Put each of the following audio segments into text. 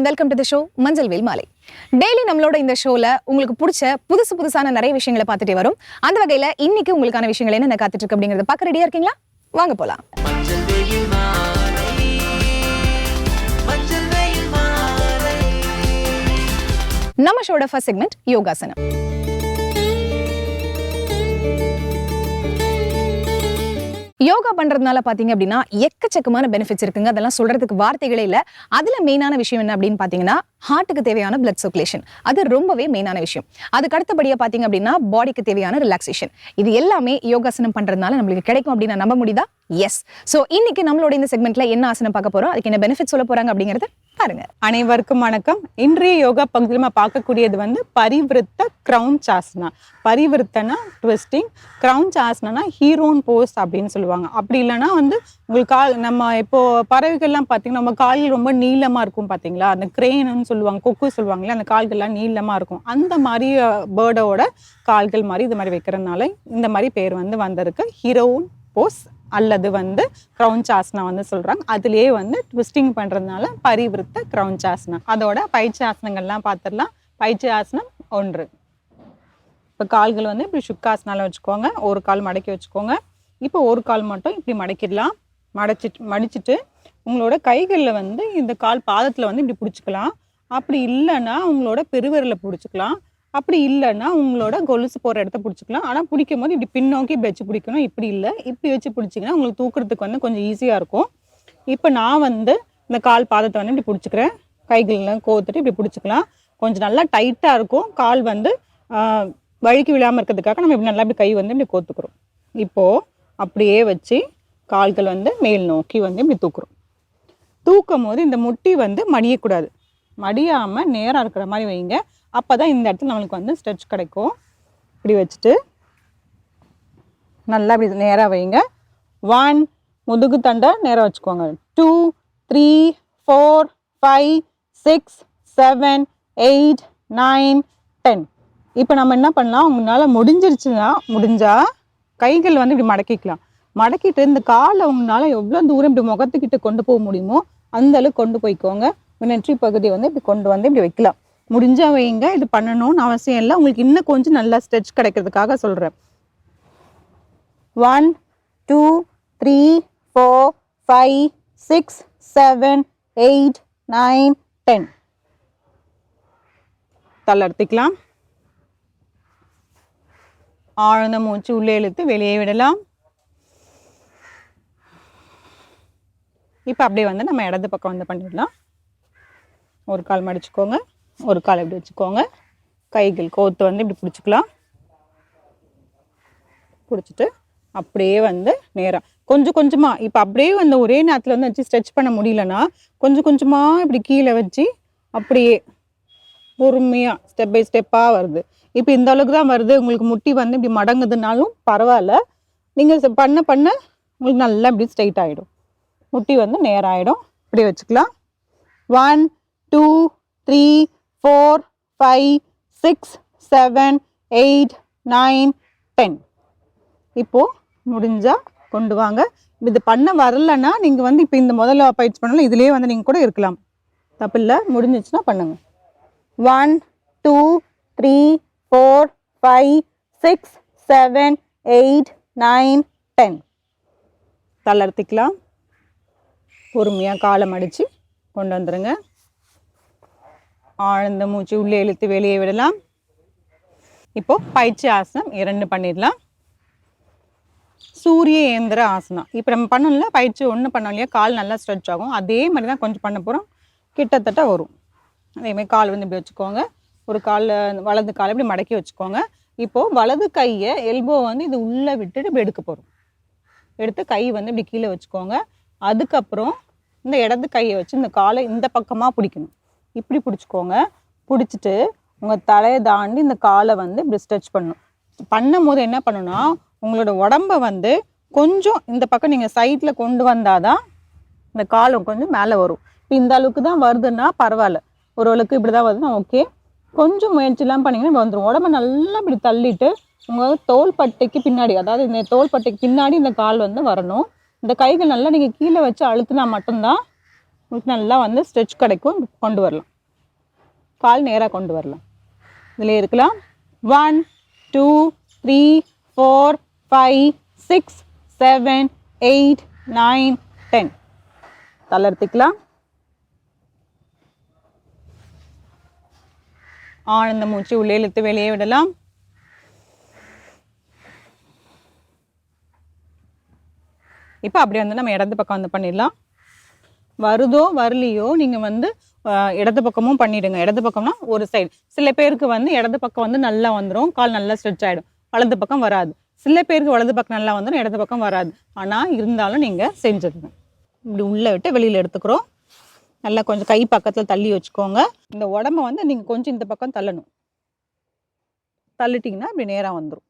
And welcome to the show மஞ்சள் வேல் மாலை டெய்லி நம்மளோட இந்த ஷோல உங்களுக்கு பிடிச்ச புதுசு புதுசான நிறைய விஷயங்களை பார்த்துட்டே வரும். அந்த வகையில இன்னைக்கு உங்களுக்கான விஷயங்கள் என்ன காத்துட்டு இருக்கு அப்படிங்கறத பார்க்க ரெடியா இருக்கீங்களா? வாங்க போலாம். நம்ம ஷோட ஃபர்ஸ்ட் செக்மெண்ட் யோகாசனம். யோகா பண்றதுனால பார்த்தீங்க அப்படின்னா எக்கச்சக்கமான பெனிஃபிட்ஸ் இருக்குங்க. அதெல்லாம் சொல்றதுக்கு வார்த்தைகளே இல்லை. அதில் மெயினான விஷயம் என்ன அப்படின்னு பார்த்தீங்கன்னா ஹார்ட்டுக்கு தேவையான பிளட் சர்க்குலேஷன் அது ரொம்பவே மெயினான விஷயம். அதுக்கு அடுத்தபடியா பார்த்தீங்க அப்படின்னா பாடிக்கு தேவையான ரிலாக்ஸேஷன் இது எல்லாமே யோகாசனம் பண்றதுனால நம்மளுக்கு கிடைக்கும் அப்படின்னு நம்ப முடியுதா? எஸ் ஸோ இன்னைக்கு நம்மளோட இந்த செக்மெண்ட்டில் என்ன ஆசனம் பார்க்க போறோம்? அதுக்கு என்ன பெனிஃபிட் சொல்ல போறாங்க அப்படிங்கிறது பாருங்க. அனைவருக்கும் வணக்கம். இன்றைய யோகா பகுதியில் நம்ம பார்க்கக்கூடியது வந்து பரிவிருத்த கிரவுன் சாஸ்னா பரிவிருத்தனா ட்விஸ்டிங் கிரவுன் சாஸ்னா ஹீரோன் போஸ் அப்படின்னு சொல்லுவாங்க. அப்படி இல்லைன்னா வந்து உங்களுக்கு கால் நம்ம இப்போ பறவைகள்லாம் பார்த்தீங்கன்னா நம்ம கால்கள் ரொம்ப நீளமாக இருக்கும் பார்த்தீங்களா? அந்த கிரேனுன்னு சொல்லுவாங்க கொக்கு சொல்லுவாங்களே அந்த கால்கள்லாம் நீளமாக இருக்கும். அந்த மாதிரி பேர்டோட கால்கள் மாதிரி இது மாதிரி வைக்கிறதுனால இந்த மாதிரி பேர் வந்து வந்திருக்கு. ஹீரோன் போஸ் அல்லது வந்து க்ரௌன் சாஸ்னா வந்து சொல்கிறாங்க அதுலேயே வந்து ட்விஸ்டிங் பண்ணுறதுனால பரிவிருத்த க்ரௌன் சாஸ்னா அதோட பயிற்சி ஆசனங்கள்லாம் பார்த்துடலாம் பயிற்சி ஆசனம் ஒன்று. இப்போ கால்கள் வந்து இப்படி சுக்காசனால வச்சுக்கோங்க. ஒரு கால் மடக்கி வச்சுக்கோங்க. இப்போ ஒரு கால் மட்டும் இப்படி மடக்கிடலாம். மடச்சிட்டு மடிச்சிட்டு உங்களோட கைகளில் வந்து இந்த கால் பாதத்தில் வந்து இப்படி பிடிச்சிக்கலாம். அப்படி இல்லைன்னா உங்களோட பெருவிரலை பிடிச்சிக்கலாம். அப்படி இல்லைன்னா உங்களோட கொலுசு போகிற இடத்த பிடிச்சிக்கலாம். ஆனால் பிடிக்கும் போது இப்படி பின்னோக்கி வச்சு பிடிக்கணும். இப்படி இல்லை. இப்படி வச்சு பிடிச்சிங்கன்னா உங்களுக்கு தூக்குறதுக்கு வந்து கொஞ்சம் ஈஸியாக இருக்கும். இப்போ நான் வந்து இந்த கால் பாதத்தை வந்து இப்படி பிடிச்சிக்கிறேன். கைகளெலாம் கோத்துட்டு இப்படி பிடிச்சிக்கலாம். கொஞ்சம் நல்லா டைட்டாக இருக்கும். கால் வந்து வழுக்கி விழாமல் இருக்கிறதுக்காக நம்ம இப்படி நல்லா இப்படி கை வந்து இப்படி கோத்துக்கிறோம். இப்போது அப்படியே வச்சு கால்கள் வந்து மேல் நோக்கி வந்து இப்படி தூக்குறோம். தூக்கும் போது இந்த முட்டி வந்து மடியக்கூடாது. மடியாமல் நேராக இருக்கிற மாதிரி வைங்க. அப்போ தான் இந்த இடத்துல நம்மளுக்கு வந்து ஸ்ட்ரெச் கிடைக்கும். இப்படி வச்சுட்டு நல்லா இப்படி நேராக வைங்க. ஒன் முதுகு தண்டை நேராக வச்சுக்கோங்க. Two three four five six seven eight nine ten இப்போ நம்ம என்ன பண்ணலாம்? உங்களால் முடிஞ்சிருச்சுன்னா முடிஞ்சால் கைகள் வந்து இப்படி மடக்கிக்கலாம். மடக்கிட்டு இந்த காலை உங்களால் எவ்வளோ தூரம் இப்படி முகத்துக்கிட்ட கொண்டு போக முடியுமோ அந்த அளவுக்கு கொண்டு போய்க்கோங்க. நெற்றி பகுதியை வந்து இப்படி கொண்டு வந்து இப்படி வைக்கலாம். முடிஞ்சா வைங்க இது பண்ணணும்னு அவசியம் இல்லை. உங்களுக்கு இன்னும் கொஞ்சம் நல்லா ஸ்ட்ரெச் கிடைக்கிறதுக்காக சொல்கிறேன் one two three four five six seven eight nine ten தளர்த்திக்கலாம் ஆழ்ந்த மூச்சு உள்ளே இழுத்து வெளியே விடலாம். இப்போ அப்படியே வந்து நம்ம இடது பக்கம் வந்து பண்ணிடலாம். ஒரு கால் மடிச்சுக்கோங்க. ஒரு கால் இப்படி வச்சுக்கோங்க. கைகள் கோத்து வந்து இப்படி பிடிச்சிக்கலாம். பிடிச்சிட்டு அப்படியே வந்து நேராக கொஞ்சம் கொஞ்சமாக இப்போ அப்படியே வந்து ஒரே நேரத்தில் வந்து வச்சு ஸ்ட்ரெச் பண்ண முடியலன்னா கொஞ்சம் கொஞ்சமாக இப்படி கீழே வச்சு அப்படியே பொறுமையாக ஸ்டெப் பை ஸ்டெப்பாக வருது. இப்போ இந்த அளவுக்கு தான் வருது. உங்களுக்கு முட்டி வந்து இப்படி மடங்குதுனாலும் பரவாயில்ல. நீங்கள் பண்ண பண்ண உங்களுக்கு நல்லா இப்படி ஸ்ட்ரைட் ஆகிடும் முட்டி வந்து நேராகிடும் இப்படி வச்சுக்கலாம். One two three four five six seven eight nine ten இப்போது முடிஞ்சால் கொண்டு வாங்க. இது பண்ண வரலன்னா நீங்கள் வந்து இப்போ இந்த முதல்ல பயிற்சி பண்ணலாம் இதுலேயே வந்து நீங்கள் கூட இருக்கலாம். தப்பில்லை முடிஞ்சிச்சுன்னா பண்ணுங்கள் one two three four five six seven eight nine ten தளர்த்திக்கலாம் பொறுமையாக காலம் அடித்து கொண்டு வந்துடுங்க ஆழ்ந்த மூச்சு உள்ளே இழுத்து வெளியே விடலாம். இப்போ பயிற்சி ஆசனம் இரண்டு பண்ணிடலாம். சூரிய இயந்திர ஆசனம். இப்போ நம்ம பண்ணணும்ல பயிற்சி ஒன்று பண்ணோம் இல்லையா? கால் நல்லா ஸ்ட்ரெச் ஆகும். அதே மாதிரி தான் கொஞ்சம் பண்ண போகிறோம் கிட்டத்தட்ட வரும். அதே மாதிரி கால் வந்து இப்படி வச்சுக்கோங்க. ஒரு காலில் வலது காலை இப்படி மடக்கி வச்சுக்கோங்க. இப்போது வலது கையை எல்போ வந்து இது உள்ளே விட்டுட்டு இப்படி எடுக்க போகிறோம் எடுத்து கை வந்து இப்படி கீழே வச்சுக்கோங்க. அதுக்கப்புறம் இந்த இடது கையை வச்சு இந்த காலை இந்த பக்கமாக பிடிக்கணும். இப்படி பிடிச்சிக்கோங்க. பிடிச்சிட்டு உங்கள் தலையை தாண்டி இந்த காலை வந்து இப்படி ஸ்ட்ரெச் பண்ணணும். பண்ணும் போது என்ன பண்ணணும்னா உங்களோட உடம்ப வந்து கொஞ்சம் இந்த பக்கம் நீங்கள் சைட்டில் கொண்டு வந்தால் தான் இந்த காலம் கொஞ்சம் மேலே வரும். இப்போ இந்த அளவுக்கு தான் வருதுன்னா பரவாயில்ல. ஓரளவுக்கு இப்படி தான் வருதுன்னா ஓகே கொஞ்சம் முயற்சிலாம் பண்ணிங்கன்னா வந்துடும் உடம்ப நல்லா இப்படி தள்ளிட்டு உங்கள் தோள்பட்டைக்கு பின்னாடி அதாவது இந்த தோள்பட்டைக்கு பின்னாடி இந்த கால் வந்து வரணும். இந்த கைகள் நல்லா நீங்கள் கீழே வச்சு அழுத்தினா மட்டும்தான் உங்களுக்கு நல்லா வந்து ஸ்ட்ரெச் கிடைக்கும். கொண்டு வரலாம். கால் நேராக கொண்டு வரலாம். இதில் இருக்கலாம். One two three four five six seven eight nine ten தளர்த்திக்கலாம் ஆனந்த மூச்சு உள்ளே இழுத்து வெளியே விடலாம். இப்போ அப்படியே வந்து நம்ம இடது பக்கம் வந்து பண்ணிடலாம். வருதோ வரலையோ நீங்கள் வந்து இடது பக்கமும் பண்ணிடுங்க. இடது பக்கம்னா ஒரு சைடு சில பேருக்கு வந்து இடது பக்கம் வந்து நல்லா வந்துடும் கால் நல்லா ஸ்ட்ரெச் ஆகிடும் வலது பக்கம் வராது. சில பேருக்கு வலது பக்கம் நல்லா வந்துடும் இடது பக்கம் வராது. ஆனால் இருந்தாலும் நீங்கள் செஞ்சிருங்க. இப்படி உள்ளே விட்டு வெளியில் எடுத்துக்கிறோம். நல்லா கொஞ்சம் கை பக்கத்தில் தள்ளி வச்சுக்கோங்க. இந்த உடம்ப வந்து நீங்கள் கொஞ்சம் இந்த பக்கம் தள்ளணும். தள்ளிட்டிங்கன்னா இப்படி நேராக வந்துடும்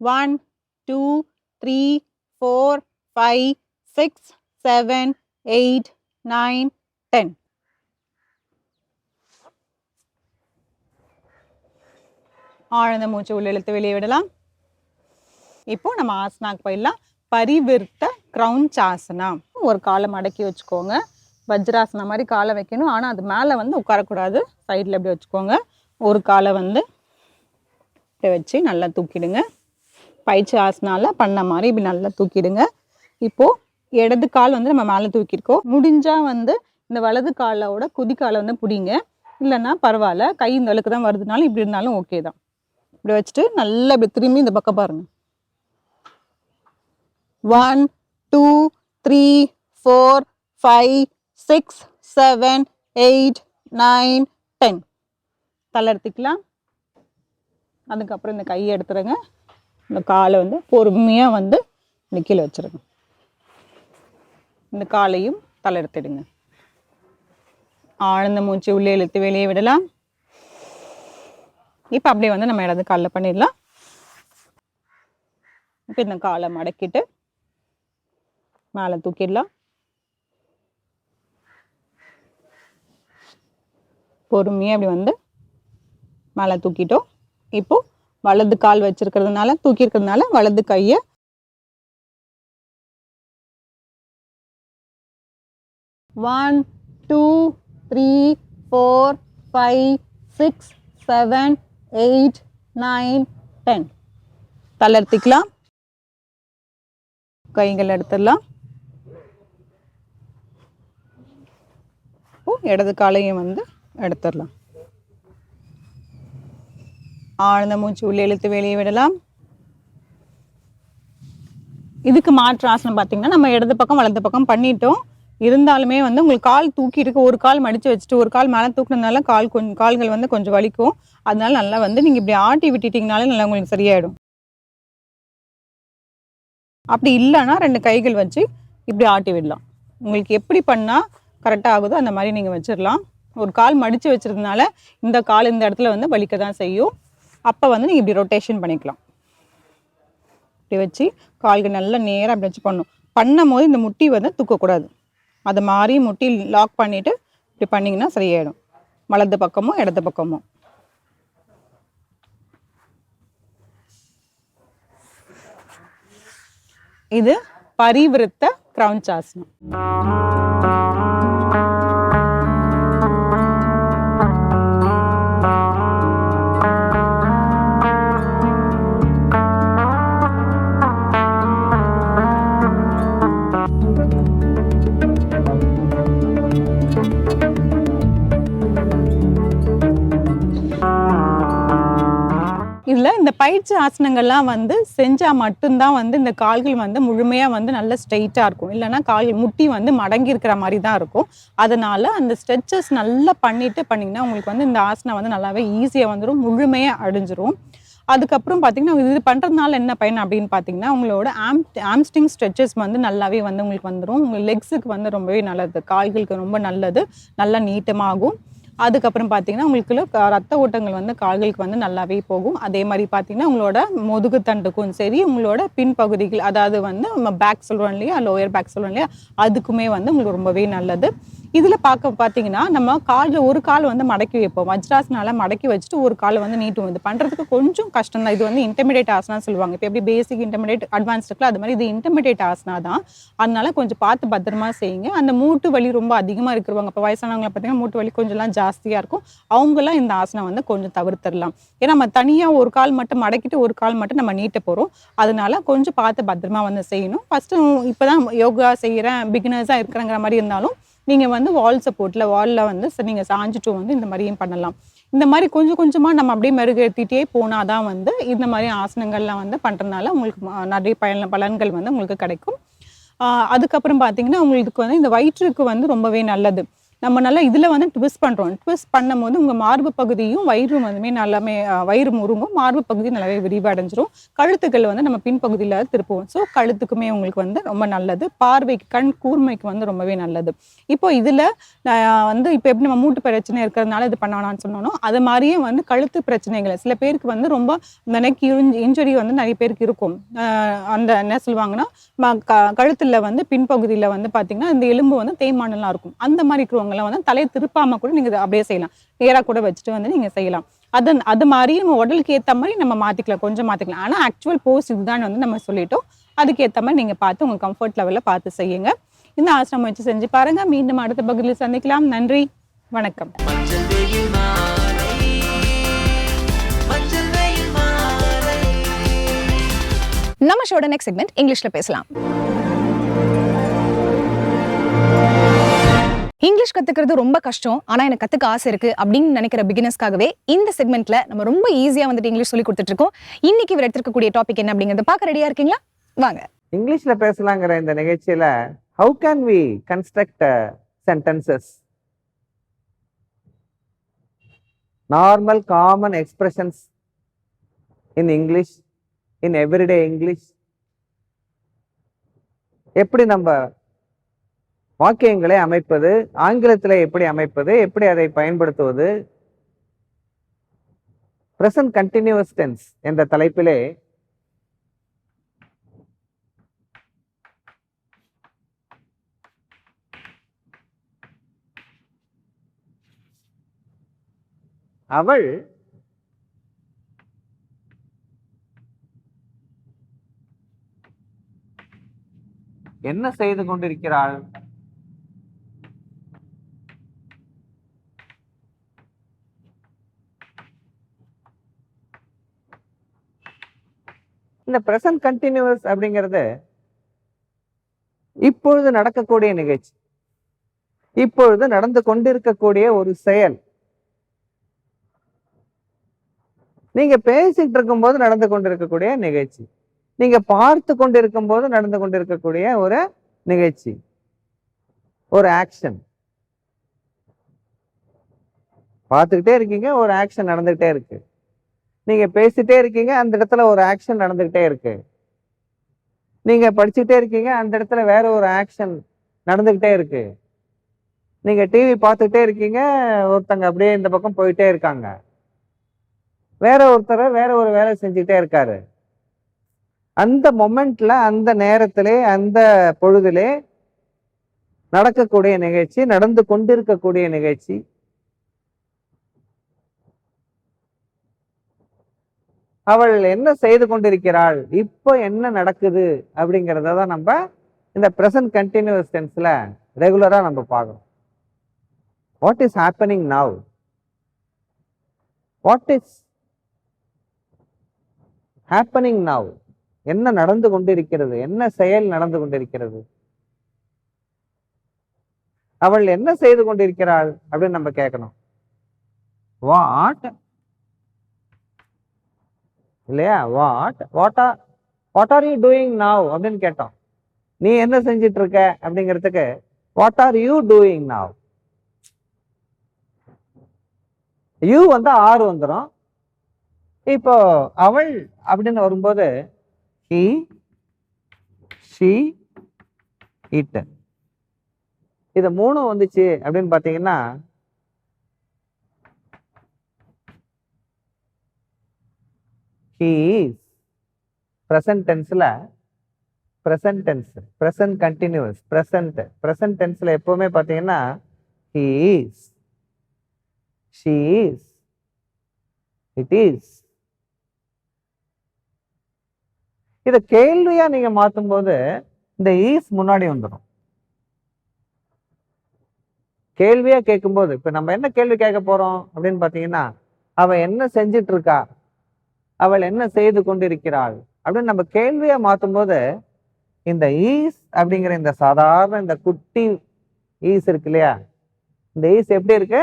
one two three four five six seven eight nine ten. ஆழ்ந்த மூச்சு உள்ளெழுத்து வெளியே விடலாம். இப்போ நம்ம ஆசனாக்கு போயிடலாம். பரிவிர்த்த க்ரௌன் சாசனா. ஒரு காலை மடக்கி வச்சுக்கோங்க. வஜ்ராசனம் மாதிரி காலை வைக்கணும். ஆனால் அது மேலே வந்து உட்காரக்கூடாது. சைடில் இப்படி வச்சுக்கோங்க. ஒரு காலை வந்து இப்படி வச்சு நல்லா தூக்கிடுங்க. பயிற்சி ஆசனால பண்ண மாதிரி இப்படி நல்லா தூக்கிடுங்க. இப்போது இடது கால் வந்து நம்ம மேலே தூக்கியிருக்கோம். முடிஞ்சால் வந்து இந்த வலது காலோட குதிக்காலை வந்து பிடிங்க. இல்லைன்னா பரவாயில்ல கை இந்த அளவுக்கு தான் வருதுனாலும் இப்படி இருந்தாலும் ஓகே தான். இப்படி வச்சுட்டு நல்லா இப்படி திரும்பி இந்த பக்கம் பாருங்க. One two three four five six seven eight nine ten தளர்த்திக்கலாம் அதுக்கப்புறம் இந்த கையை எடுத்துருங்க. இந்த காலை வந்து பொறுமையாக வந்து இந்த கீழே வச்சிருங்க. இந்த காலையும் தளர்த்திடுங்க. ஆழ்ந்த மூச்சு உள்ளே இழுத்து வெளியே விடலாம். இப்போ அப்படியே வந்து நம்ம இடது காலில் பண்ணிடலாம். இப்போ இந்த காலை மடக்கிட்டு மேலே தூக்கிடலாம். பொறுமையாக அப்படி வந்து மேலே தூக்கிட்டோம். இப்போ வலது கால் வச்சிருக்கிறதுனால தூக்கியிருக்கிறதுனால வலது கையை one two three four five six seven eight nine ten தளர்த்திக்கலாம். கைகள் எடுத்துடலாம். இடது காலையும் வந்து எடுத்துடலாம். ஆழ்ந்த மூச்சு உள்ளே இழுத்து வெளியே விடலாம். இதுக்கு மாற்று ஆசனம் பார்த்தீங்கன்னா நம்ம இடது பக்கம் வலது பக்கம் பண்ணிட்டோம். இருந்தாலுமே வந்து உங்களுக்கு கால் தூக்கி ஒரு கால் மடித்து வச்சுட்டு ஒரு கால் மேலே தூக்குனதுனால கால் கொஞ்சம் கால்கள் வந்து கொஞ்சம் வலிக்கும். அதனால நல்லா வந்து நீங்கள் இப்படி ஆட்டி விட்டுட்டிங்கனாலே நல்லா உங்களுக்கு சரியாயிடும். அப்படி இல்லைன்னா ரெண்டு கைகள் வச்சு இப்படி ஆட்டி விடலாம். உங்களுக்கு எப்படி பண்ணால் கரெக்டாக ஆகுதோ அந்த மாதிரி நீங்கள் வச்சிடலாம் ஒரு கால் மடித்து வச்சிருந்தனால இந்த கால் இந்த இடத்துல வந்து வலிக்க தான் செய்யும். அப்போ வந்து நீங்கள் இப்படி ரொட்டேஷன் பண்ணிக்கலாம். இப்படி வச்சு கால்கள் நல்லா நேராக அப்படி வச்சு பண்ணணும். பண்ணும் போது இந்த முட்டி வந்து தூக்கக்கூடாது. அது மாதிரி முட்டி லாக் பண்ணிவிட்டு இப்படி பண்ணிங்கன்னா சரியாயிடும். வலது பக்கமும் இடது பக்கமும் இது பரிவிருத்த கிரவுன்சாசனம் இதுல இந்த பயிற்சி ஆசனங்கள்லாம் வந்து செஞ்சால் மட்டும்தான் வந்து இந்த கால்கள் வந்து முழுமையாக வந்து நல்ல ஸ்ட்ரெயிட்டாக இருக்கும். இல்லைன்னா கால் முட்டி வந்து மடங்கி இருக்கிற மாதிரி தான் இருக்கும். அதனால அந்த ஸ்ட்ரெச்சஸ் நல்லா பண்ணிட்டு பண்ணிங்கன்னா உங்களுக்கு வந்து இந்த ஆசனம் வந்து நல்லாவே ஈஸியாக வந்துடும் முழுமையாக அடைஞ்சிரும். அதுக்கப்புறம் பார்த்தீங்கன்னா இது பண்ணுறதுனால என்ன பயன் அப்படின்னு பார்த்தீங்கன்னா உங்களோட ஆம் ஆம்ஸ்டிங் ஸ்ட்ரெச்சஸ் வந்து நல்லாவே வந்து உங்களுக்கு வந்துடும் உங்கள் லெக்ஸுக்கு வந்து ரொம்பவே நல்லது. கால்களுக்கு ரொம்ப நல்லது. நல்லா நீட்டமாகும். அதுக்கப்புறம் பார்த்தீங்கன்னா உங்களுக்கு ரத்த ஓட்டங்கள் வந்து கால்களுக்கு வந்து நல்லாவே போகும். அதே மாதிரி பார்த்தீங்கன்னா உங்களோட முதுகு தண்டுக்கும் சரி உங்களோட பின்பகுதிகள் அதாவது வந்து நம்ம பேக் சொல்கிறோம் இல்லையா லோயர் பேக் சொல்கிறோம் இல்லையா அதுக்குமே வந்து உங்களுக்கு ரொம்பவே நல்லது. இதில் பார்க்க பார்த்தீங்கன்னா நம்ம காலில் ஒரு கால் வந்து மடக்கி வைப்போம். வஜ்ராசனால மடக்கி வச்சுட்டு ஒரு கால் வந்து நீட்டும் இது பண்ணுறதுக்கு கொஞ்சம் கஷ்டம் தான் இது வந்து இன்டர்மீடியட் ஆசனா சொல்லுவாங்க. இப்போ எப்படி பேசிக் இன்டர்மீடியட் அட்வான்ஸ் இருக்குல்ல அது மாதிரி இது இன்டர்மீடியட் ஆசனா தான் அதனால கொஞ்சம் பார்த்து பத்திரமா செய்யுங்க. அந்த மூட்டு வலி ரொம்ப அதிகமாக இருக்கிறவங்க இப்போ வயசானவங்களை பார்த்தீங்கன்னா மூட்டு வலி கொஞ்சம்லாம் ஜாஸ்தியாக இருக்கும். அவங்களாம் இந்த ஆசனம் வந்து கொஞ்சம் தவிர்த்திடலாம். ஏன்னா நம்ம தனியாக ஒரு கால் மட்டும் மடக்கிட்டு ஒரு கால் மட்டும் நம்ம நீட்ட போகிறோம் அதனால கொஞ்சம் பார்த்து பத்திரமா வந்து செய்யணும். ஃபஸ்ட்டு இப்போ தான் யோகா செய்கிறேன் பிகினர்ஸாக இருக்கிறங்கிற மாதிரி இருந்தாலும் நீங்கள் வந்து வால் சப்போர்ட்டில் வாலில் வந்து ச- சாஞ்சிட்டும் வந்து இந்த மாதிரியும் பண்ணலாம். இந்த மாதிரி கொஞ்சம் கொஞ்சமாக நம்ம அப்படியே மெருகேற்றிட்டே போனாதான் வந்து இந்த மாதிரி ஆசனங்கள்லாம் வந்து பண்ணுறதுனால உங்களுக்கு நிறைய பயன் பலன்கள் வந்து உங்களுக்கு கிடைக்கும். அதுக்கப்புறம் பார்த்தீங்கன்னா உங்களுக்கு வந்து இந்த வயிற்றுக்கு வந்து ரொம்பவே நல்லது. நம்ம நல்லா இதில் வந்து ட்விஸ்ட் பண்ணுறோம் ட்விஸ்ட் பண்ணும்போது உங்கள் மார்பு பகுதியும் வயிறும் வந்துமே நல்லாமே வயிறு முருங்கும் மார்பு பகுதி நல்லாவே விரிவடைஞ்சிரும். கழுத்துக்கள் வந்து நம்ம பின்பகுதியில் திருப்புவோம். ஸோ கழுத்துக்குமே உங்களுக்கு வந்து ரொம்ப நல்லது. பார்வைக்கு கண் கூர்மைக்கு வந்து ரொம்பவே நல்லது. இப்போ இதில் வந்து இப்போ எப்படி நம்ம மூட்டு பிரச்சனை இருக்கிறதுனால இது பண்ண வேணாம்னு அது மாதிரியே வந்து கழுத்து பிரச்சனைகள் சில பேருக்கு வந்து ரொம்ப இந்த நெக் இன்ஜுரி வந்து நிறைய பேருக்கு இருக்கும். அந்த என்ன சொல்லுவாங்கன்னா ம- க- கழுத்தில் வந்து பின்பகுதியில் வந்து பார்த்தீங்கன்னா இந்த எலும்பு வந்து தேய்மானலாம் இருக்கும். அந்த மாதிரி இருக்கிறவங்கலாம் வந்து தலையை திருப்பாம கூட நீங்கள் அப்படியே செய்யலாம். நேராக கூட வச்சுட்டு வந்து நீங்கள் செய்யலாம். அது அது மாதிரி நம்ம உடலுக்கு ஏற்ற மாதிரி நம்ம மாற்றிக்கலாம் கொஞ்சம் மாற்றிக்கலாம் ஆனால் ஆக்சுவல் போஸ்ட் இதுதான் வந்து நம்ம சொல்லிட்டோம். அதுக்கு ஏற்ற மாதிரி நீங்கள் பார்த்து உங்கள் கம்ஃபர்ட் லெவலில் பார்த்து செய்யுங்க. இந்த ஆசிரமம் வச்சு செஞ்சு பாருங்க. மீண்டும் அடுத்த பகுதியில் சந்திக்கலாம். நன்றி. வணக்கம். நம்ம ஷோட நெக்ஸ்ட் செக்மெண்ட் இங்கிலீஷ்ல பேசலாம். இங்கிலீஷ் கற்றுக்கிறது ரொம்ப கஷ்டம். ஆனால் எனக்கு கற்றுக்க ஆசை இருக்குது அப்படின்னு நினைக்கிற பிகினர்ஸ்க்காகவே இந்த செக்மெண்ட்டில் நம்ம ரொம்ப ஈஸியாக வந்துட்டு இங்கிலீஷ் சொல்லி கொடுத்துட்ருக்கோம். இன்றைக்கி இவர் எடுத்திருக்கக்கூடிய டாபிக் என்ன அப்படிங்கிறத பார்க்க ரெடியாக இருக்கீங்களா? வாங்க. இங்கிலீஷில் பேசலாங்கிற இந்த நிகழ்ச்சியில் how can we construct sentences normal common expressions in English in everyday English எப்படி நம்ம வாக்கியங்களை அமைப்பது ஆங்கிலத்தில் எப்படி அமைப்பது எப்படி அதை பயன்படுத்துவது? பிரசன்ட் கண்டினியூஸ் டென்ஸ் என்ற தலைப்பிலே அவள் என்ன செய்து கொண்டிருக்கிறாள்? இந்த ப்ரெசன்ட் கண்டினியூஸ் அப்படிங்கிறது இப்பொழுது நடக்கக்கூடிய நிகழ்ச்சி. இப்பொழுது நடந்து கொண்டிருக்கக்கூடிய ஒரு செயல். நீங்க பேசிட்டு இருக்கும்போது நடந்து கொண்டிருக்கக்கூடிய நிகழ்ச்சி. நீங்க பார்த்து கொண்டிருக்கும் போது நடந்து கொண்டிருக்கக்கூடிய ஒரு நிகழ்ச்சி. ஒரு ஆக்ஷன் பார்த்துக்கிட்டே இருக்கீங்க ஒரு ஆக்ஷன் நடந்துகிட்டே இருக்கு. நீங்கள் பேசிட்டே இருக்கீங்க அந்த இடத்துல ஒரு ஆக்ஷன் நடந்துக்கிட்டே இருக்கு. நீங்கள் படிச்சுட்டே இருக்கீங்க அந்த இடத்துல வேற ஒரு ஆக்ஷன் நடந்துக்கிட்டே இருக்கு. நீங்கள் டிவி பார்த்துக்கிட்டே இருக்கீங்க ஒருத்தங்க அப்படியே இந்த பக்கம் போயிட்டே இருக்காங்க. வேற ஒருத்தர் வேற ஒரு வேலை செஞ்சுக்கிட்டே இருக்காரு. அந்த மொமெண்ட்ல அந்த நேரத்திலே அந்த பொழுதிலே நடக்கக்கூடிய நிகழ்ச்சி நடந்து கொண்டிருக்கக்கூடிய நிகழ்ச்சி அவள் என்ன செய்து கொண்டிருக்கிறாள்? இப்போ என்ன நடக்குது? அப்படிங்கிறத தான் நம்ம இந்த ப்ரெசன்ட் கண்டினியூஸ் டென்ஸில் ரெகுலராக நம்ம பார்க்கணும். What is happening now what is happening now என்ன நடந்து கொண்டிருக்கிறது? என்ன செயல் நடந்து கொண்டிருக்கிறது? அவள் என்ன செய்து கொண்டிருக்கிறாள்? அப்படின்னு நம்ம கேட்கணும். வாட் இல்லையா? What what are what are you doing now அப்படின்னு கேட்டோம். நீ என்ன செஞ்சிட்டு இருக்க அப்படிங்கிறதுக்கு what are you doing now you வந்து ஆறு வந்துடும் இப்போ அவள் அப்படின்னு வரும்போது ஹி ஷி இட் இது மூணும் வந்துச்சு அப்படின்னு பார்த்தீங்கன்னா he's is present டென்ஸில் present tense present continuous present present டென்ஸில் எப்போவுமே பார்த்தீங்கன்னா he is she is it is. இத கேள்வியா நீங்க மாத்தும்போது இந்த ஈஸ் முன்னாடி வந்துடும் கேள்வியா கேட்கும்போது இப்ப நம்ம என்ன கேள்வி கேட்க போறோம் அப்படின்னு பாத்தீங்கன்னா அவ என்ன செஞ்சிட்டு இருக்கா? அவள் என்ன செய்து கொண்டிருக்கிறாள்? அப்படின்னு நம்ம கேள்வியா மாத்தும்போது இந்த ஈஸ் அப்படிங்கிற இந்த சாதாரண இந்த குட்டி ஈஸ் இருக்கு இல்லையா? இந்த ஈஸ் எப்படி இருக்கு?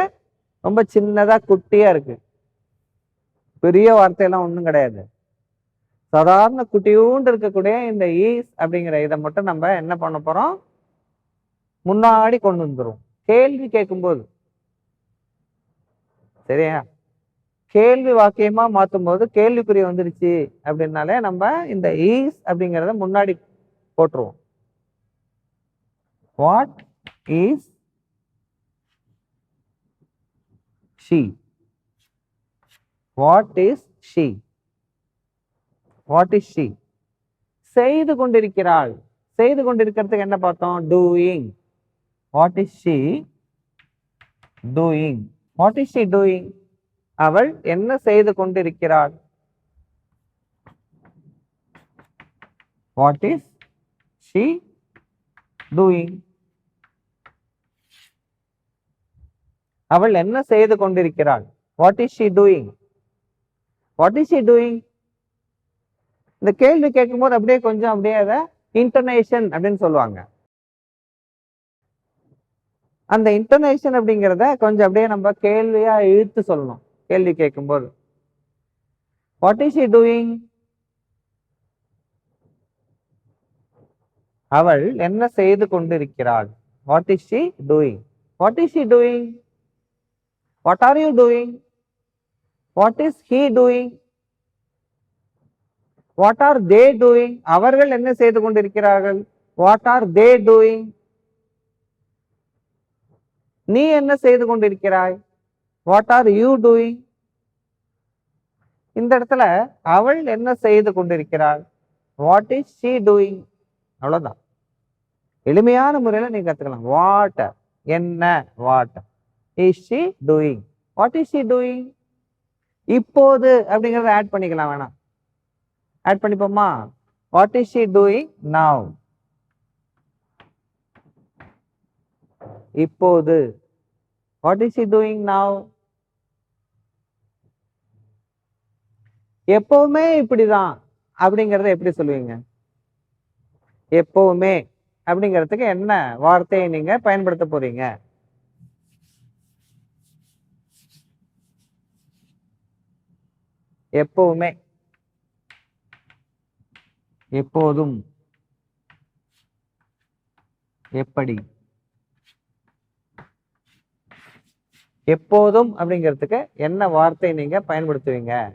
ரொம்ப சின்னதா குட்டியா இருக்கு. பெரிய வார்த்தையெல்லாம் ஒன்றும் கிடையாது. சாதாரண குட்டியூண்டு இருக்கக்கூடிய இந்த ஈஸ் அப்படிங்கிற இதை மட்டும் நம்ம என்ன பண்ண போறோம்? முன்னாடி கொண்டு வந்துரும் கேள்வி கேட்கும்போது. சரியா? கேள்வி வாக்கியமா மாற்றும் போது கேள்விக்குறி வந்துருச்சு அப்படின்னாலே நம்ம இந்த ஈஸ் அப்படிங்கிறத முன்னாடி போட்டுருவோம். What is she what is she what is she செய்து கொண்டிருக்கிறாள். செய்து கொண்டிருக்கிறதுக்கு என்ன பார்த்தோம்? Doing what is she doing what is she doing அவள் என்ன செய்து கொண்டிருக்கிறாள்? வாட் இஸ் ஷீ டூயிங் அவள் என்ன செய்து கொண்டிருக்கிறாள்? What is she doing what is she doing இந்த கேள்வி கேட்கும்போது அப்படியே கொஞ்சம் அப்படியே அதை இன்டர்நேஷன் அப்படின்னு சொல்லுவாங்க. அந்த இன்டர்நேஷன் அப்படிங்கிறத கொஞ்சம் அப்படியே நம்ம கேள்வியா இழுத்து சொல்லணும். கேள்வி கேட்கும்போது வாட் இஸ் இ டூயிங் அவள் என்ன செய்து கொண்டிருக்கிறாள்? What is she doing what is she doing what are you doing what is he doing what are they doing அவர்கள் என்ன செய்து கொண்டிருக்கிறார்கள்? வாட் ஆர் தே டூயிங் நீ என்ன செய்து கொண்டிருக்கிறாய்? வாட் ஆர் யூ டூயிங் இந்த இடத்துல அவள் என்ன செய்து கொண்டிருக்கிறாள்? வாட் இஸ் ஷீ டூயிங் அவ்வளோதான் எளிமையான முறையில் நீங்க கற்றுக்கலாம் வாட் என்ன what is she doing what is she doing இப்போது அப்படிங்கிறத ஆட் பண்ணிக்கலாம் வேணாம் add பண்ணிப்போமா? What is she doing now இப்போது what is he doing now? எப்பவுமே இப்படிதான். அப்படிங்கறத எப்படி சொல்லுவீங்க? எப்பவுமே. அப்படிங்கிறதுக்கு என்ன வார்த்தையை நீங்க பயன்படுத்த போறீங்க? எப்பவுமே. எப்போதும். எப்படி? எப்போதும் அப்படிங்கிறதுக்கு என்ன வார்த்தை நீங்க பயன்படுத்துவீங்க?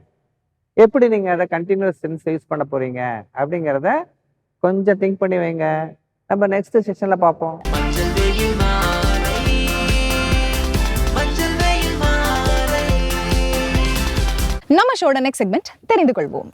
எப்படி நீங்க அதை கண்டினியூஸ் சென்ஸ் யூஸ் பண்ண போறீங்க? அப்படிங்கிறத கொஞ்சம் திங்க் பண்ணி வைங்க. நம்ம நெக்ஸ்ட் செஷன்ல பார்ப்போம். நம்ம ஷோட நெக்ஸ்ட் செக்மெண்ட் தெரிந்து கொள்வோம்.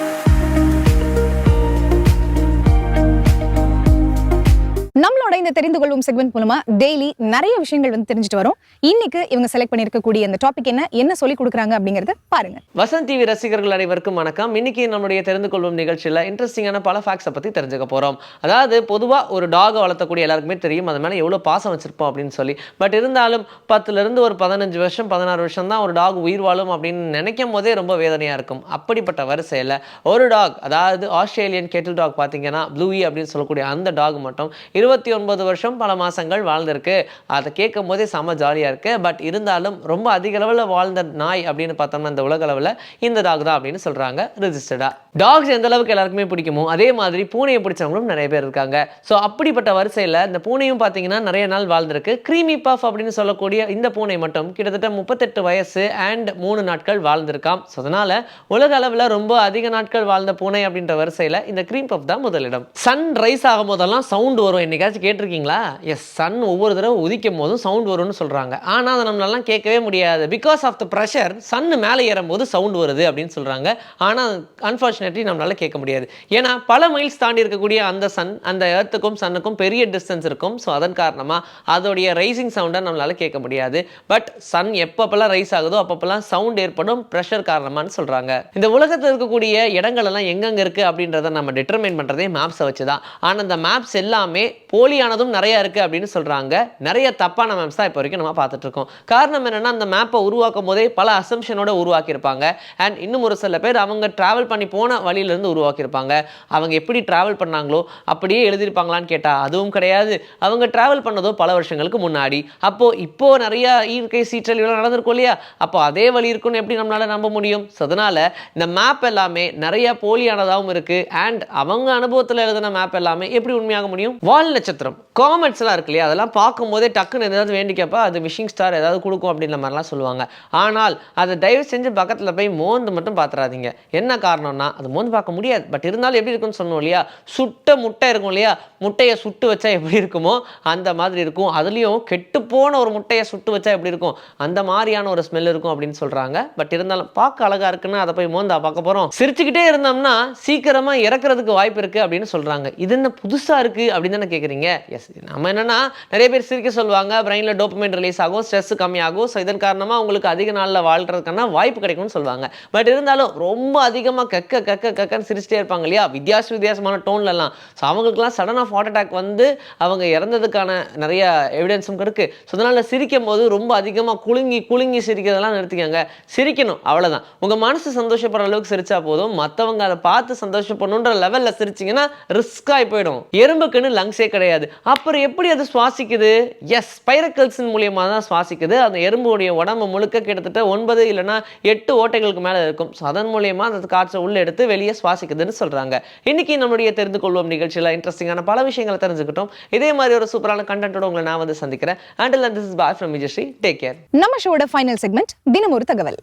நம்மளோட இந்த தெரிந்து கொள்வோம் செக்மெண்ட் மூலமா டெய்லி நிறைய விஷயங்கள் வந்து தெரிஞ்சுட்டு வரோம். இன்னைக்கு இவங்க செலக்ட் பண்ணியிருக்கக்கூடிய அந்த டாபிக் என்ன என்ன சொல்லி கொடுக்குறாங்க அப்படிங்கறத பாருங்க. வசந்த் டிவி ரசிகர்கள் அனைவருக்கும் வணக்கம். இன்னைக்கு நம்முடைய தெரிந்து கொள்வோம் நிகழ்ச்சியில் இன்ட்ரெஸ்டிங்கான பல ஃபேக்ட்ஸை பற்றி தெரிஞ்சுக்க போகிறோம் அதாவது பொதுவாக ஒரு டாகை வளர்த்தக்கூடிய எல்லாருக்குமே தெரியும். அது மேலே எவ்வளோ பாசம் வச்சிருப்போம் அப்படின்னு சொல்லி. பட் இருந்தாலும் பத்துலேருந்து ஒரு பதினஞ்சு வருஷம் பதினாறு வருஷம் தான் ஒரு டாக் உயிர் வாழும் அப்படின்னு நினைக்கும் போதே ரொம்ப வேதனையாக இருக்கும். அப்படிப்பட்ட வரிசையில் ஒரு டாக் அதாவது ஆஸ்திரேலியன் கெட்டில் டாக் பார்த்தீங்கன்னா ப்ளூயி அப்படின்னு சொல்லக்கூடிய அந்த டாக் மட்டும் இருபத்தி ஒன்பது வருஷம் பல மாதங்கள் வாழ்ந்திருக்கு. அதை கேட்கும் போதே செம ஜாலியாக இருக்குது பட் இருந்தாலும் ரொம்ப அதிக அளவில் வாழ்ந்த நாய் அப்படின்னு பார்த்தோம்னா இந்த உலக அளவில் இந்த டாக் தான் அப்படின்னு சொல்கிறாங்க ரிஜிஸ்டர்டாக டாக்ஸ் எந்த அளவுக்கு எல்லாருக்குமே பிடிக்குமோ அதே மாதிரி பூனையை பிடிச்சவங்களும் நிறைய பேர் இருக்காங்க. ஸோ அப்படிப்பட்ட வரிசையில் இந்த பூனையும் பார்த்தீங்கன்னா நிறைய நாள் வாழ்ந்திருக்கு. க்ரீமி பஃப் அப்படின்னு சொல்லக்கூடிய இந்த பூனை மட்டும் கிட்டத்தட்ட முப்பத்தெட்டு வயசு அண்ட் மூணு நாட்கள் வாழ்ந்திருக்காம். ஸோ அதனால் உலக அளவில் ரொம்ப அதிக நாட்கள் வாழ்ந்த பூனை அப்படின்ற வரிசையில் இந்த க்ரீம் பஃப் தான் முதலிடம். சன் ரைஸ் ஆகும் போதெல்லாம் சவுண்ட் வரும். என்னைக்காச்சும் கேட்டிருக்கீங்களா? எஸ் சன் ஒவ்வொரு தடவை உதிக்கும் போதும் சவுண்ட் வரும்னு சொல்கிறாங்க ஆனால் அதை நம்மளெல்லாம் கேட்கவே முடியாது. பிகாஸ் ஆஃப் த ப்ரெஷர் சன்னு மேலே ஏறும்போது சவுண்ட் வருது அப்படின்னு சொல்கிறாங்க ஆனால் அன்ஃபார்ச்சுனேட்லி நம்மளால கேட்க முடியாது. ஏன்னா பல மைல்ஸ் தாண்டி இருக்கக்கூடிய அந்த சன் அந்த ஏர்த்துக்கும் சன்னுக்கும் பெரிய டிஸ்டன்ஸ் இருக்கும். ஸோ அதன் காரணமாக அதோடைய ரைசிங் சவுண்டை நம்மளால் கேட்க முடியாது. பட் சன் எப்பப்பெல்லாம் ரைஸ் ஆகுதோ அப்பப்பெல்லாம் சவுண்ட் ஏற்படும். ப்ரெஷர் காரணமான்னு சொல்கிறாங்க இந்த உலகத்தில் இருக்கக்கூடிய இடங்கள் எல்லாம் எங்கெங்க இருக்குது அப்படின்றத நம்ம டிட்டர்மைன் பண்ணுறதே மேப்ஸை வச்சு தான் ஆனால் அந்த மேப்ஸ் எல்லாமே போலி போலியானதும் நிறைய இருக்குது அப்படின்னு சொல்கிறாங்க நிறைய தப்பான மேப்ஸ் தான் இப்போ வரைக்கும் நம்ம பார்த்துட்டு இருக்கோம் காரணம் என்னன்னா அந்த மேப்பை உருவாக்கும் போதே பல அசம்ஷனோட உருவாக்கியிருப்பாங்க. அண்ட் இன்னும் ஒரு சில பேர் அவங்க டிராவல் பண்ணி போன வழியிலேருந்து உருவாக்கியிருப்பாங்க. அவங்க எப்படி டிராவல் பண்ணாங்களோ அப்படியே எழுதியிருப்பாங்களான்னு கேட்டால் அதுவும் கிடையாது. அவங்க டிராவல் பண்ணதோ பல வருஷங்களுக்கு முன்னாடி. அப்போது இப்போ நிறைய இயற்கை சீற்றல் இவ்வளோ நடந்திருக்கும் இல்லையா? அப்போ அதே வழி இருக்குன்னு எப்படி நம்மளால நம்ப முடியும்? ஸோ அதனால இந்த மேப் எல்லாமே நிறைய போலியானதாகவும் இருக்கு. அண்ட் அவங்க அனுபவத்தில் எழுதின மேப் எல்லாமே எப்படி உண்மையாக முடியும்? வால் நட்சத்திரம். காமெட்ஸ் காமெண்ட்ஸ்லாம் இருக்கு இல்லையா? அதெல்லாம் பார்க்கும்போதே டக்குன்னு ஏதாவது கேட்பா அது விஷிங் ஸ்டார் ஏதாவது கொடுக்கும் அப்படின்ற மாதிரிலாம் சொல்லுவாங்க. ஆனால் அதை தயவு செஞ்சு பக்கத்தில் போய் மோந்து மட்டும் பார்த்துறாதீங்க என்ன காரணம்னா அது மோந்து பார்க்க முடியாது. பட் இருந்தாலும் எப்படி இருக்கும்னு சொன்னோம் இல்லையா? சுட்ட முட்டை இருக்கும் இல்லையா? முட்டையை சுட்டு வச்சா எப்படி இருக்குமோ அந்த மாதிரி இருக்கும். அதுலேயும் கெட்டுப்போன ஒரு முட்டையை சுட்டு வச்சா எப்படி இருக்கும்? அந்த மாதிரியான ஒரு ஸ்மெல் இருக்கும் அப்படின்னு சொல்கிறாங்க பட் இருந்தாலும் பார்க்க அழகா இருக்குன்னு அதை போய் மோந்தா பார்க்க போகிறோம் சிரிச்சுக்கிட்டே இருந்தோம்னா சீக்கிரமாக இறக்குறதுக்கு வாய்ப்பு இருக்குது அப்படின்னு சொல்கிறாங்க இது என்ன புதுசாக இருக்குது அப்படின்னு தானே கேட்குறீங்க எஸ் நம்ம என்னென்னா நிறைய பேர் சிரிக்க சொல்லுவாங்க பிரெயினில் டோப்பமைன் ரிலீஸ் ஆகும் ஸ்ட்ரெஸ் கம்மியாகும். ஸோ இதன் காரணமாக உங்களுக்கு அதிக நாளில் வாழ்கிறதுக்கான வாய்ப்பு கிடைக்கும்னு சொல்லுவாங்க. பட் இருந்தாலும் ரொம்ப அதிகமாக கக்க கக்க கக்கன்னு சிரிச்சிட்டே இருப்பாங்க இல்லையா? வித்தியாச வித்தியாசமான டோன்லலாம் ஸோ அவங்களுக்குலாம் சடனாக ஹார்ட் அட்டாக் வந்து அவங்க இறந்ததுக்கான நிறைய எவிடன்ஸும் இருக்குது ஸோ அதனால் சிரிக்கும் போது ரொம்ப அதிகமாக குலுங்கி குலுங்கி சிரிக்கிறதெல்லாம் நிறுத்திக்கோங்க. சிரிக்கணும் அவ்வளோதான் உங்கள் மனசு சந்தோஷப்படுற அளவுக்கு சிரிச்சா போதும். மற்றவங்க அதை பார்த்து சந்தோஷப்படணுன்ற லெவலில் சிரிச்சிங்கன்னா ரிஸ்காகி போயிடும். எறும்புக்குன்னு லங்ஸே கிடையாது. அப்புறம் எப்படி அது சுவாசிக்குது? எஸ் பைரக்கல்ஸின் மூலியமாக தான் சுவாசிக்குது. அந்த எறும்புடைய உடம்பு முழுக்க கிட்டத்தட்ட ஒன்பது இல்லைன்னா எட்டு ஓட்டைகளுக்கு மேலே இருக்கும். ஸோ அதன் மூலியமாக அந்த காற்றை உள்ள எடுத்து வெளியே சுவாசிக்குதுன்னு சொல்கிறாங்க இன்னைக்கு நம்முடைய தெரிந்து கொள்வோம் நிகழ்ச்சியில் இன்ட்ரெஸ்டிங்கான பல விஷயங்களை தெரிஞ்சுக்கிட்டோம். இதே மாதிரி ஒரு சூப்பரான கண்டென்ட்டோட உங்களை நான் வந்து சந்திக்கிறேன். And this is bye from Vijayasri take care நம்ம ஷோட ஃபைனல் செக்மெண்ட் தினம் ஒரு தகவல்.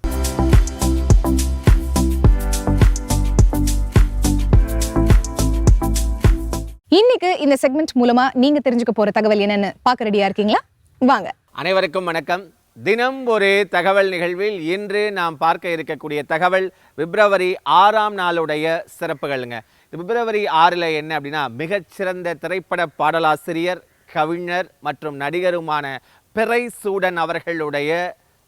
இன்னைக்கு இந்த செக்மெண்ட் மூலமா நீங்க தெரிஞ்சுக்க போற தகவல் என்னன்னு பார்க்க ரெடியா இருக்கீங்களா? வாங்க. அனைவருக்கும் வணக்கம். தினம் ஒரு தகவல் நிகழ்வில் இன்று நாம் பார்க்க இருக்கக்கூடிய தகவல் பிப்ரவரி ஆறாம் நாளுடைய சிறப்புகள்ங்க. பிப்ரவரி ஆறில் என்ன அப்படின்னா மிகச்சிறந்த திரைப்பட பாடலாசிரியர் கவிஞர் மற்றும் நடிகருமான பிறை சூடன் அவர்களுடைய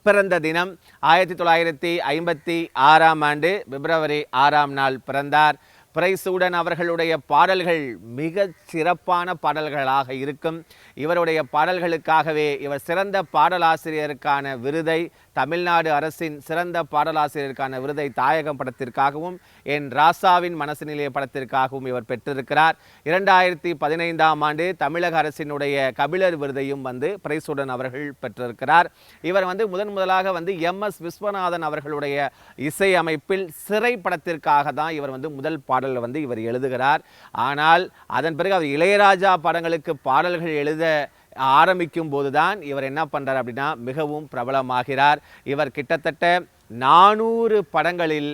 பிறந்த தினம் ஆயிரத்தி தொள்ளாயிரத்தி ஐம்பத்தி ஆறாம் ஆண்டு பிப்ரவரி ஆறாம் நாள் பிறந்தார். பிரைசூடன் அவர்களுடைய பாடல்கள் மிக சிறப்பான பாடல்களாக இருக்கும். இவருடைய பாடல்களுக்காகவே இவர் சிறந்த பாடலாசிரியருக்கான விருதை தமிழ்நாடு அரசின் சிறந்த பாடலாசிரியருக்கான விருதை தாயகம் படத்திற்காகவும் என் ராசாவின் மனசு நிலைய படத்திற்காகவும் இவர் பெற்றிருக்கிறார். இரண்டாயிரத்தி பதினைந்தாம் ஆண்டு தமிழக அரசினுடைய கபிலர் விருதையும் வந்து பிரைசூடன் அவர்கள் பெற்றிருக்கிறார். இவர் வந்து முதன் முதலாக வந்து எம் எஸ் விஸ்வநாதன் அவர்களுடைய இசையமைப்பில் சிறை படத்திற்காக தான் இவர் வந்து முதல் பாடல் வந்து இவர் எழுதுகிறார். ஆனால் அதன் பிறகு அவர் இளையராஜா படங்களுக்கு பாடல்கள் எழுத ஆரம்பிக்கும் போதுதான் இவர் என்ன பண்றார் அப்படின்னா மிகவும் பிரபலமாகிறார். இவர் கிட்டத்தட்ட நானூறு படங்களில்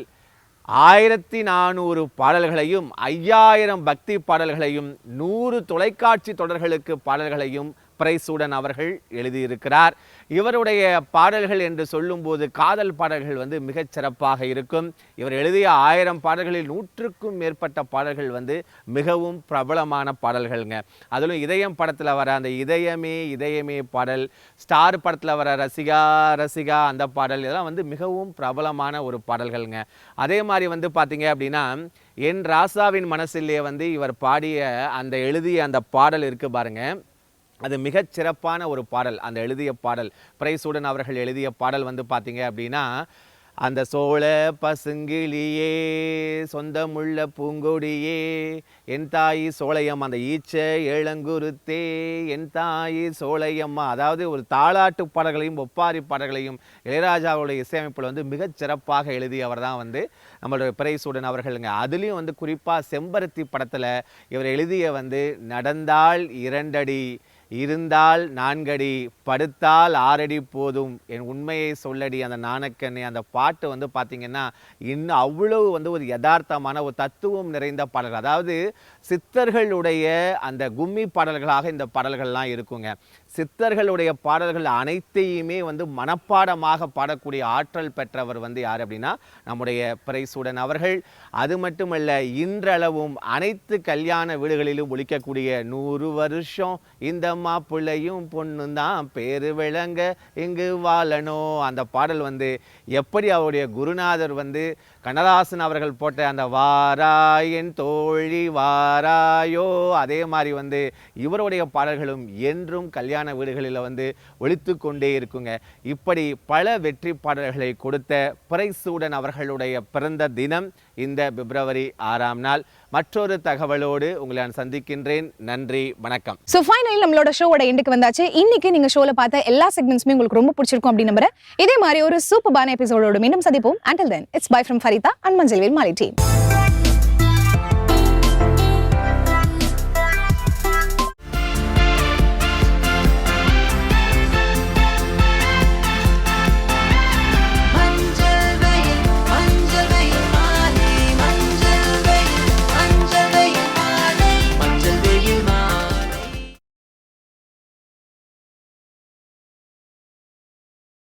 ஆயிரத்தி நானூறு பாடல்களையும் ஐயாயிரம் பக்தி பாடல்களையும் நூறு தொலைக்காட்சி தொடர்களுக்கு பாடல்களையும் பிரைசூடன் அவர்கள் எழுதியிருக்கிறார். இவருடைய பாடல்கள் என்று சொல்லும்போது காதல் பாடல்கள் வந்து மிகச் சிறப்பாக இருக்கும். இவர் எழுதிய ஆயிரம் பாடல்களில் நூற்றுக்கும் மேற்பட்ட பாடல்கள் வந்து மிகவும் பிரபலமான பாடல்கள்ங்க. அதிலும் இதயம் படத்தில் வர அந்த இதயமே இதயமே பாடல் ஸ்டார் படத்தில் வர ரசிகா ரசிகா அந்த பாடல் இதெல்லாம் வந்து மிகவும் பிரபலமான ஒரு பாடல்கள்ங்க. அதே மாதிரி வந்து பார்த்தீங்க அப்படின்னா என் ராசாவின் மனசிலே வந்து இவர் பாடிய அந்த எழுதிய அந்த பாடல் இருக்குது பாருங்கள் அது மிகச் சிறப்பான ஒரு பாடல் அந்த எழுதிய பாடல். பிரைசூடன் அவர்கள் எழுதிய பாடல் வந்து பார்த்தீங்க அப்படின்னா அந்த சோழ பசுங்கிளியே சொந்தமுள்ள பூங்கொடியே என் தாயி சோழையம் அந்த ஈச்ச ஏழங்குருத்தே என் தாயி சோழையம்மா. அதாவது ஒரு தாளாட்டு பாடல்களையும் ஒப்பாரி பாடல்களையும் இளையராஜாவுடைய இசையமைப்பில் வந்து மிகச் சிறப்பாக எழுதியவர் தான் வந்து நம்மளுடைய பிரைசூடன் அவர்களுங்க. அதுலேயும் வந்து குறிப்பாக செம்பருத்தி படத்தில் இவர் எழுதிய வந்து நடந்தால் இரண்டடி இருந்தால் நான்கடி படுத்தால் ஆறடி போதும். என் உண்மையை சொல்லடி அந்த நாணக்கண்ணே. அந்த பாட்டு வந்து பார்த்திங்கன்னா இன்னும் அவ்வளவு வந்து ஒரு யதார்த்தமான ஒரு தத்துவம் நிறைந்த பாடல்கள். அதாவது சித்தர்களுடைய அந்த கும்மி பாடல்களாக இந்த பாடல்கள்லாம் இருக்குங்க. சித்தர்களுடைய பாடல்கள் அனைத்தையுமே வந்து மனப்பாடமாக பாடக்கூடிய ஆற்றல் பெற்றவர் வந்து யார் அப்படின்னா நம்முடைய பிரைசூடன் அவர்கள். அது மட்டுமல்ல இன்றளவும் அனைத்து கல்யாண வீடுகளிலும் ஒழிக்கக்கூடிய நூறு வருஷம் இந்த மாப்பிள்ளையும் பொண்ணும் தான் பேரு விளங்க இங்கு வாழணும்? அந்த பாடல் வந்து எப்படி அவருடைய குருநாதர் வந்து கண்ணதாசன் அவர்கள் போட்ட அந்த வாராயன் தோழி வாராயோ அதே மாதிரி வந்து இவருடைய பாடல்களும் என்றும் கல்யாண வீடுகளில் வந்து ஒழித்து கொண்டே இருக்குங்க. இப்படி பல வெற்றி பாடல்களை கொடுத்த பிரைசூடன் அவர்களுடைய பிறந்த தினம் இந்த பிப்ரவரி ஆறாம் நாள். மற்றொரு தகவலோடு உங்களை நான் சந்திக்கின்றேன். நன்றி வணக்கம். ஸோ ஃபைனலி நம்மளோட ஷோவோட எண்டுக்கு வந்தாச்சு. இன்னைக்கு நீங்க ஷோல பார்த்த எல்லா செக்மெண்ட்ஸுமே உங்களுக்கு ரொம்ப பிடிச்சிருக்கும் அப்படின்னு நம்புறேன். இதே மாதிரி ஒரு சூப்பரான எபிசோடோடு மீண்டும் சந்திப்போம். Until then it's bye from Farida and மஞ்சள்வேல் மாலி டீம்